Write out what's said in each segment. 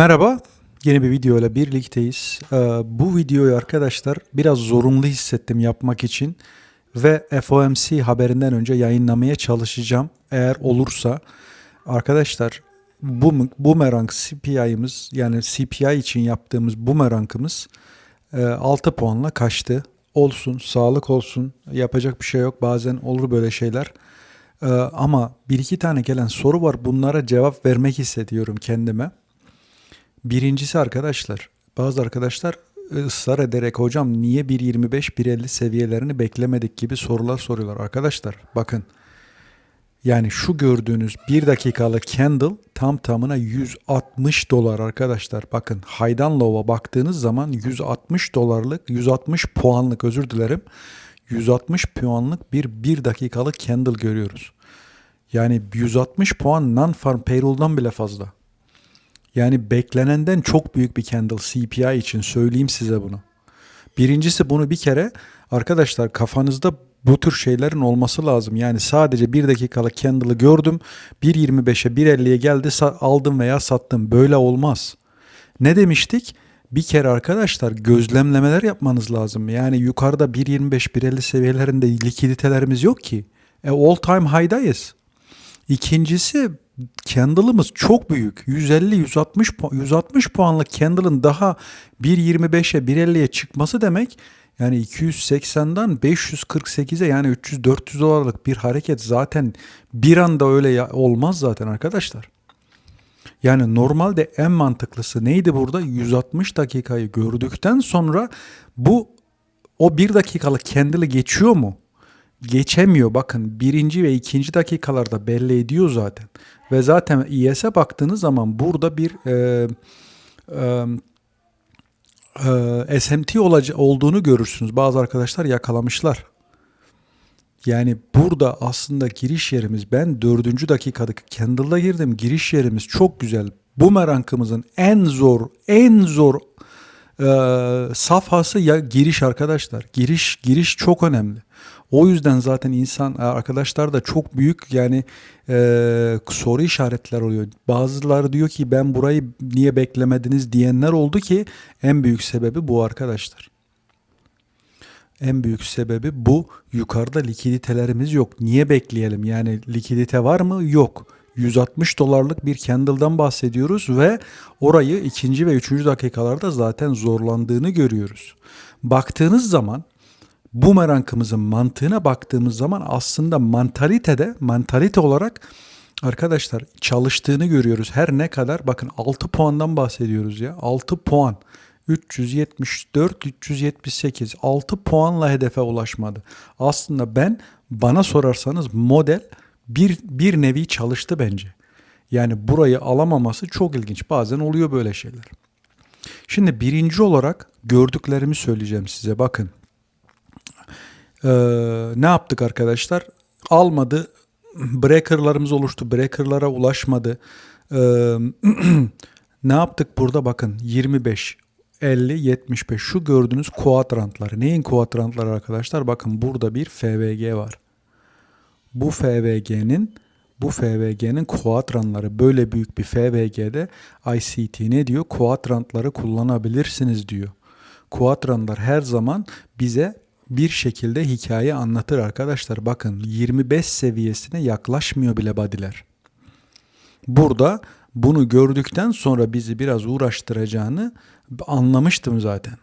Merhaba, yeni bir video ile birlikteyiz. Ee, bu videoyu arkadaşlar biraz zorunlu hissettim yapmak için ve FOMC haberinden önce yayınlamaya çalışacağım. Eğer olursa arkadaşlar bu boomerang CPI'miz yani CPI için yaptığımız boomerangımız e, 6 puanla kaçtı. Olsun, sağlık olsun. Yapacak bir şey yok. Bazen olur böyle şeyler. Ee, ama bir iki tane gelen soru var. Bunlara cevap vermek hissediyorum kendime. Birincisi arkadaşlar, bazı arkadaşlar ısrar ederek hocam niye 1.25 1.50 seviyelerini beklemedik gibi sorular soruyorlar. Arkadaşlar bakın yani şu gördüğünüz 1 dakikalık candle tam tamına 160 dolar arkadaşlar. Bakın Haydan Low'a baktığınız zaman 160 dolarlık 160 puanlık özür dilerim. 160 puanlık bir 1 dakikalık candle görüyoruz. Yani 160 puan non-farm payroll'dan bile fazla. Yani beklenenden çok büyük bir candle CPI için söyleyeyim size bunu. Birincisi bunu bir kere arkadaşlar kafanızda bu tür şeylerin olması lazım. Yani sadece bir dakikalık candle'ı gördüm. 1.25'e 1.50'ye geldi aldım veya sattım. Böyle olmaz. Ne demiştik? Bir kere arkadaşlar gözlemlemeler yapmanız lazım. Yani yukarıda 1.25 1.50 seviyelerinde likiditelerimiz yok ki. E, all time high'dayız. İkincisi candle'ımız çok büyük. 150 160 160 puanlık candle'ın daha 1.25'e 1.50'ye çıkması demek yani 280'den 548'e yani 300 400 dolarlık bir hareket zaten bir anda öyle olmaz zaten arkadaşlar. Yani normalde en mantıklısı neydi burada? 160 dakikayı gördükten sonra bu o bir dakikalık candle'ı geçiyor mu? Geçemiyor. Bakın birinci ve ikinci dakikalarda belli ediyor zaten. Ve zaten IS'e baktığınız zaman burada bir e, e, e, SMT olaca, olduğunu görürsünüz. Bazı arkadaşlar yakalamışlar. Yani burada aslında giriş yerimiz ben dördüncü dakikadaki Candle'da girdim. Giriş yerimiz çok güzel. Bu merankımızın en zor, en zor e, safhası ya giriş arkadaşlar. Giriş giriş çok önemli. O yüzden zaten insan e, arkadaşlar da çok büyük yani e, soru işaretler oluyor. Bazıları diyor ki ben burayı niye beklemediniz diyenler oldu ki en büyük sebebi bu arkadaşlar. En büyük sebebi bu. Yukarıda likiditelerimiz yok. Niye bekleyelim? Yani likidite var mı? Yok. 160 dolarlık bir candle'dan bahsediyoruz ve orayı ikinci ve üçüncü dakikalarda zaten zorlandığını görüyoruz. Baktığınız zaman bu merankımızın mantığına baktığımız zaman aslında mantalitede, mantalite olarak arkadaşlar çalıştığını görüyoruz. Her ne kadar bakın 6 puandan bahsediyoruz ya. 6 puan. 374, 378. 6 puanla hedefe ulaşmadı. Aslında ben bana sorarsanız model bir, bir nevi çalıştı bence. Yani burayı alamaması çok ilginç. Bazen oluyor böyle şeyler. Şimdi birinci olarak gördüklerimi söyleyeceğim size. Bakın ee, ne yaptık arkadaşlar? Almadı. Breaker'larımız oluştu. Breaker'lara ulaşmadı. Ee, ne yaptık burada? Bakın 25, 50, 75. Şu gördüğünüz kuadrantlar. Neyin kuadrantları arkadaşlar? Bakın burada bir FVG var. Bu FVG'nin bu FVG'nin kuadranları böyle büyük bir FVG'de ICT ne diyor? Kuadrantları kullanabilirsiniz diyor. Kuadranlar her zaman bize bir şekilde hikaye anlatır arkadaşlar. Bakın 25 seviyesine yaklaşmıyor bile badiler. Burada bunu gördükten sonra bizi biraz uğraştıracağını anlamıştım zaten.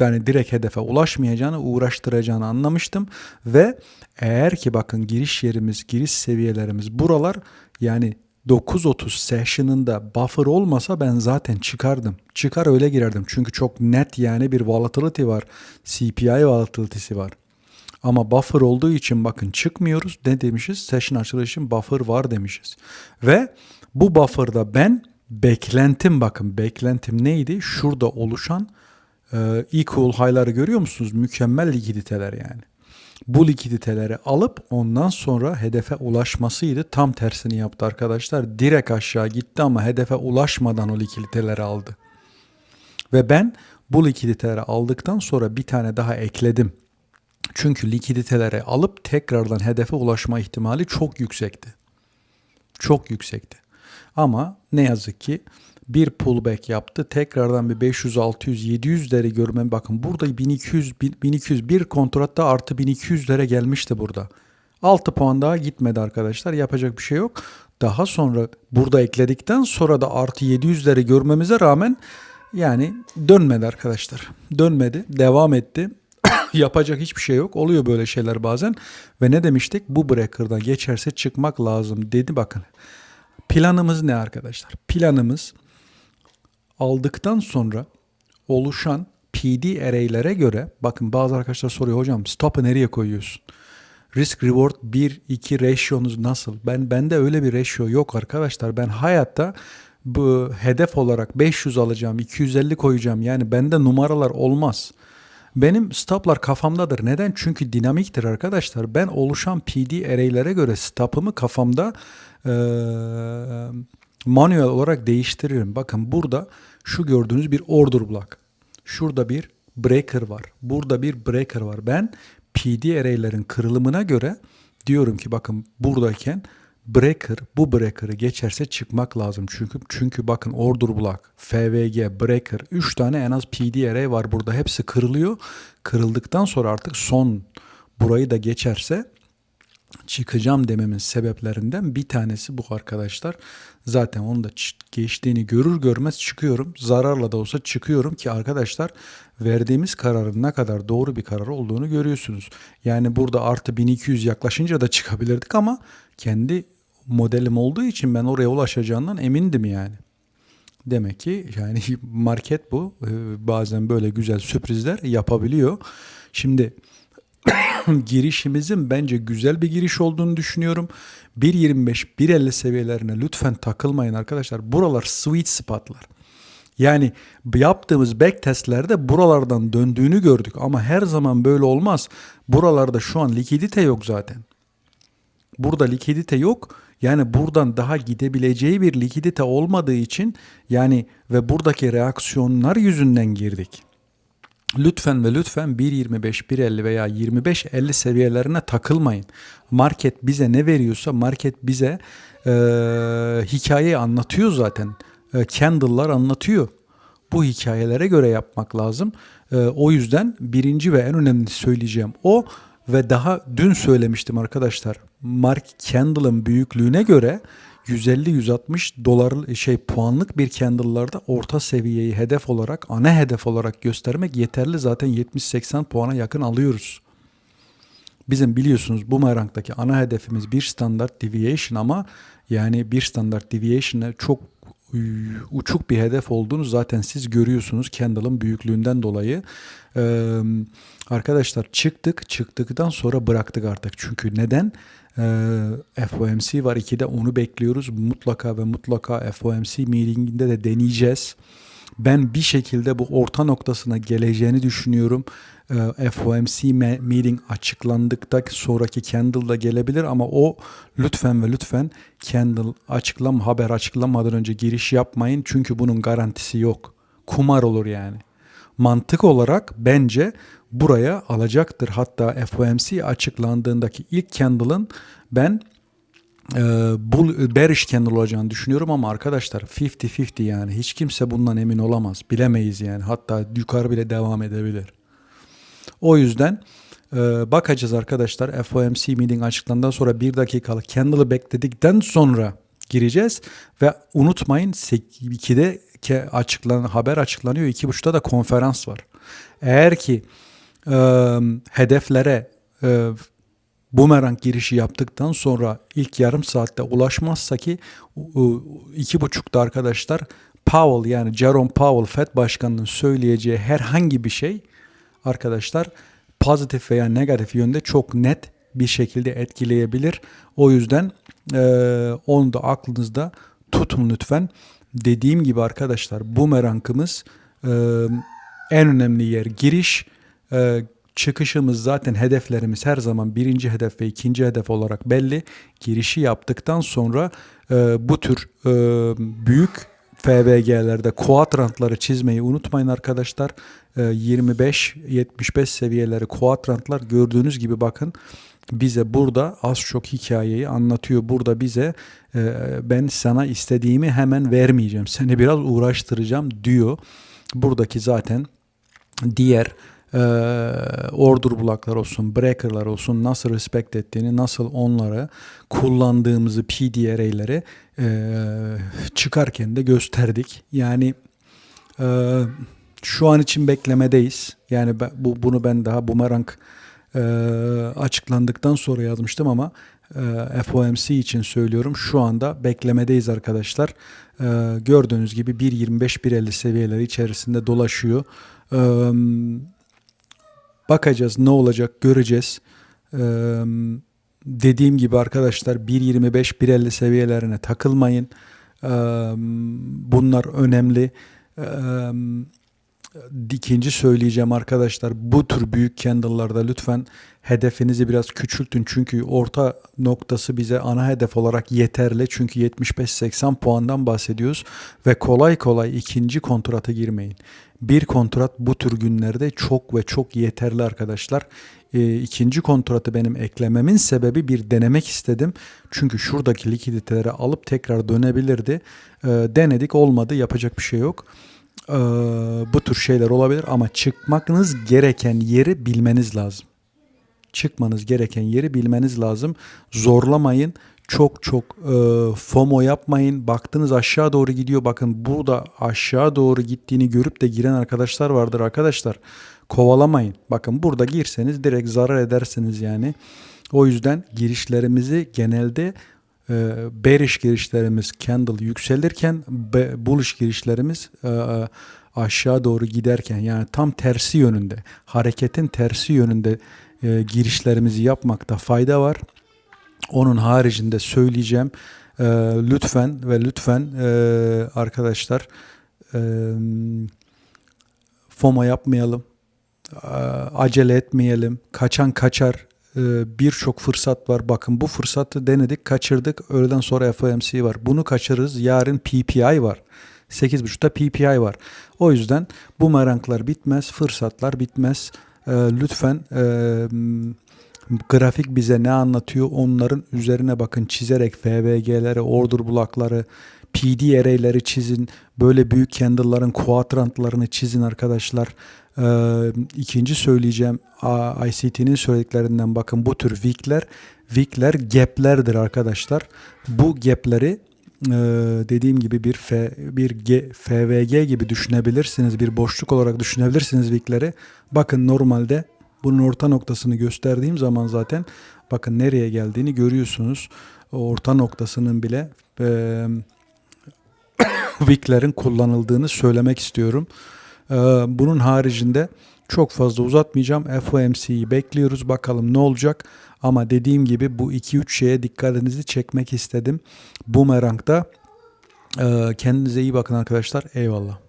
Yani direkt hedefe ulaşmayacağını, uğraştıracağını anlamıştım ve eğer ki bakın giriş yerimiz, giriş seviyelerimiz buralar yani 9.30 session'ında buffer olmasa ben zaten çıkardım. Çıkar öyle girerdim. Çünkü çok net yani bir volatility var. CPI volatility'si var. Ama buffer olduğu için bakın çıkmıyoruz. Ne demişiz? Session açılışı için buffer var demişiz. Ve bu buffer'da ben beklentim bakın beklentim neydi? Şurada oluşan e, equal high'ları görüyor musunuz? Mükemmel likiditeler yani bu likiditeleri alıp ondan sonra hedefe ulaşmasıydı. Tam tersini yaptı arkadaşlar. Direkt aşağı gitti ama hedefe ulaşmadan o likiditeleri aldı. Ve ben bu likiditeleri aldıktan sonra bir tane daha ekledim. Çünkü likiditeleri alıp tekrardan hedefe ulaşma ihtimali çok yüksekti. Çok yüksekti. Ama ne yazık ki bir pullback yaptı. Tekrardan bir 500, 600, 700'leri görmem. Bakın burada 1200, 1200 bir kontratta artı 1200'lere gelmişti burada. 6 puan daha gitmedi arkadaşlar. Yapacak bir şey yok. Daha sonra burada ekledikten sonra da artı 700'leri görmemize rağmen yani dönmedi arkadaşlar. Dönmedi. Devam etti. Yapacak hiçbir şey yok. Oluyor böyle şeyler bazen. Ve ne demiştik? Bu breaker'dan geçerse çıkmak lazım dedi bakın. Planımız ne arkadaşlar? Planımız aldıktan sonra oluşan PD array'lere göre bakın bazı arkadaşlar soruyor hocam stop'u nereye koyuyorsun? Risk reward 1-2 ratio'nuz nasıl? Ben bende öyle bir ratio yok arkadaşlar. Ben hayatta bu hedef olarak 500 alacağım, 250 koyacağım. Yani bende numaralar olmaz. Benim stoplar kafamdadır. Neden? Çünkü dinamiktir arkadaşlar. Ben oluşan PD array'lere göre stop'ımı kafamda eee manuel olarak değiştiririm. Bakın burada şu gördüğünüz bir order block. Şurada bir breaker var. Burada bir breaker var. Ben PD array'lerin kırılımına göre diyorum ki bakın buradayken breaker bu breaker'ı geçerse çıkmak lazım. Çünkü çünkü bakın order block, FVG, breaker 3 tane en az PD array var burada. Hepsi kırılıyor. Kırıldıktan sonra artık son burayı da geçerse çıkacağım dememin sebeplerinden bir tanesi bu arkadaşlar. Zaten onu da geçtiğini görür görmez çıkıyorum. Zararla da olsa çıkıyorum ki arkadaşlar verdiğimiz kararın ne kadar doğru bir karar olduğunu görüyorsunuz. Yani burada artı 1200 yaklaşınca da çıkabilirdik ama kendi modelim olduğu için ben oraya ulaşacağından emindim yani. Demek ki yani market bu. Ee, Bazen böyle güzel sürprizler yapabiliyor. Şimdi girişimizin bence güzel bir giriş olduğunu düşünüyorum. 1.25 1.50 seviyelerine lütfen takılmayın arkadaşlar. Buralar sweet spotlar. Yani yaptığımız back testlerde buralardan döndüğünü gördük ama her zaman böyle olmaz. Buralarda şu an likidite yok zaten. Burada likidite yok. Yani buradan daha gidebileceği bir likidite olmadığı için yani ve buradaki reaksiyonlar yüzünden girdik. Lütfen ve lütfen 1.25, 1.50 veya 25.50 seviyelerine takılmayın. Market bize ne veriyorsa market bize e, hikayeyi anlatıyor zaten. E, candle'lar anlatıyor. Bu hikayelere göre yapmak lazım. E, o yüzden birinci ve en önemli söyleyeceğim o ve daha dün söylemiştim arkadaşlar. Mark Candle'ın büyüklüğüne göre 150-160 dolar şey puanlık bir candle'larda orta seviyeyi hedef olarak ana hedef olarak göstermek yeterli. Zaten 70-80 puana yakın alıyoruz. Bizim biliyorsunuz Boomerang'daki ana hedefimiz bir standart deviation ama yani bir standart deviation'e çok ıı, uçuk bir hedef olduğunu zaten siz görüyorsunuz Candle'ın büyüklüğünden dolayı. Ee, arkadaşlar çıktık çıktıktan sonra bıraktık artık. Çünkü neden? Ee, FOMC var 2'de onu bekliyoruz. Mutlaka ve mutlaka FOMC meetinginde de deneyeceğiz. Ben bir şekilde bu orta noktasına geleceğini düşünüyorum. Ee, FOMC me- meeting açıklandıkta sonraki Candle'da gelebilir ama o lütfen ve lütfen Candle açıklam haber açıklamadan önce giriş yapmayın. Çünkü bunun garantisi yok. Kumar olur yani. Mantık olarak bence buraya alacaktır. Hatta FOMC açıklandığındaki ilk candle'ın ben e, bull, bearish candle olacağını düşünüyorum ama arkadaşlar 50-50 yani hiç kimse bundan emin olamaz. Bilemeyiz yani. Hatta yukarı bile devam edebilir. O yüzden e, bakacağız arkadaşlar. FOMC meeting açıklandıktan sonra bir dakikalık candle'ı bekledikten sonra gireceğiz ve unutmayın 2'de ke- açıklan haber açıklanıyor. 2.30'da da konferans var. Eğer ki e, hedeflere e, bumerang girişi yaptıktan sonra ilk yarım saatte ulaşmazsa ki iki buçukta arkadaşlar Powell yani Jerome Powell Fed Başkanı'nın söyleyeceği herhangi bir şey arkadaşlar pozitif veya negatif yönde çok net bir şekilde etkileyebilir. O yüzden e, onu da aklınızda tutun lütfen. Dediğim gibi arkadaşlar bumerangımız e, en önemli yer giriş. E, çıkışımız zaten hedeflerimiz her zaman birinci hedef ve ikinci hedef olarak belli. Girişi yaptıktan sonra e, bu tür e, büyük FBG'lerde kuadrantları çizmeyi unutmayın arkadaşlar. E, 25-75 seviyeleri kuadrantlar gördüğünüz gibi bakın bize burada az çok hikayeyi anlatıyor. Burada bize e, ben sana istediğimi hemen vermeyeceğim. Seni biraz uğraştıracağım diyor. Buradaki zaten diğer e, order blocklar olsun, breaker'lar olsun nasıl respect ettiğini, nasıl onları kullandığımızı PDRA'leri e, çıkarken de gösterdik. Yani e, şu an için beklemedeyiz. Yani bu bunu ben daha bumerang e, açıklandıktan sonra yazmıştım ama e, FOMC için söylüyorum. Şu anda beklemedeyiz arkadaşlar. E, gördüğünüz gibi 1.25-1.50 seviyeleri içerisinde dolaşıyor. E, bakacağız ne olacak göreceğiz. E, dediğim gibi arkadaşlar 1.25-1.50 seviyelerine takılmayın. E, bunlar önemli. E, ikinci söyleyeceğim arkadaşlar bu tür büyük candle'larda lütfen hedefinizi biraz küçültün. Çünkü orta noktası bize ana hedef olarak yeterli. Çünkü 75-80 puandan bahsediyoruz ve kolay kolay ikinci kontrata girmeyin. Bir kontrat bu tür günlerde çok ve çok yeterli arkadaşlar. E, ikinci kontratı benim eklememin sebebi bir denemek istedim. Çünkü şuradaki likiditeleri alıp tekrar dönebilirdi. E, denedik olmadı yapacak bir şey yok. Ee, bu tür şeyler olabilir ama çıkmanız gereken yeri bilmeniz lazım. Çıkmanız gereken yeri bilmeniz lazım. Zorlamayın. Çok çok e, FOMO yapmayın. Baktınız aşağı doğru gidiyor. Bakın burada aşağı doğru gittiğini görüp de giren arkadaşlar vardır arkadaşlar. Kovalamayın. Bakın burada girseniz direkt zarar edersiniz yani. O yüzden girişlerimizi genelde e, bearish girişlerimiz candle yükselirken bullish girişlerimiz e, e, aşağı doğru giderken yani tam tersi yönünde hareketin tersi yönünde e, girişlerimizi yapmakta fayda var. Onun haricinde söyleyeceğim lütfen ve lütfen arkadaşlar e, yapmayalım. Acele etmeyelim. Kaçan kaçar. E, Birçok fırsat var. Bakın bu fırsatı denedik, kaçırdık. Öğleden sonra FOMC var. Bunu kaçırırız. Yarın PPI var. 8.30'da PPI var. O yüzden bu meranklar bitmez, fırsatlar bitmez. E, lütfen e, grafik bize ne anlatıyor onların üzerine bakın çizerek FVG'leri, order blockları, PD array'leri çizin. Böyle büyük candle'ların quadrantlarını çizin arkadaşlar. Ee, ikinci söyleyeceğim ICT'nin söylediklerinden bakın bu tür wickler, wickler gap'lerdir arkadaşlar. Bu gap'leri e, dediğim gibi bir F, bir G, FVG gibi düşünebilirsiniz. Bir boşluk olarak düşünebilirsiniz wickleri. Bakın normalde bunun orta noktasını gösterdiğim zaman zaten bakın nereye geldiğini görüyorsunuz. O orta noktasının bile e, wicklerin kullanıldığını söylemek istiyorum. Ee, bunun haricinde çok fazla uzatmayacağım. FOMC'yi bekliyoruz. Bakalım ne olacak. Ama dediğim gibi bu 2-3 şeye dikkatinizi çekmek istedim. Bumerang'da. Ee, kendinize iyi bakın arkadaşlar. Eyvallah.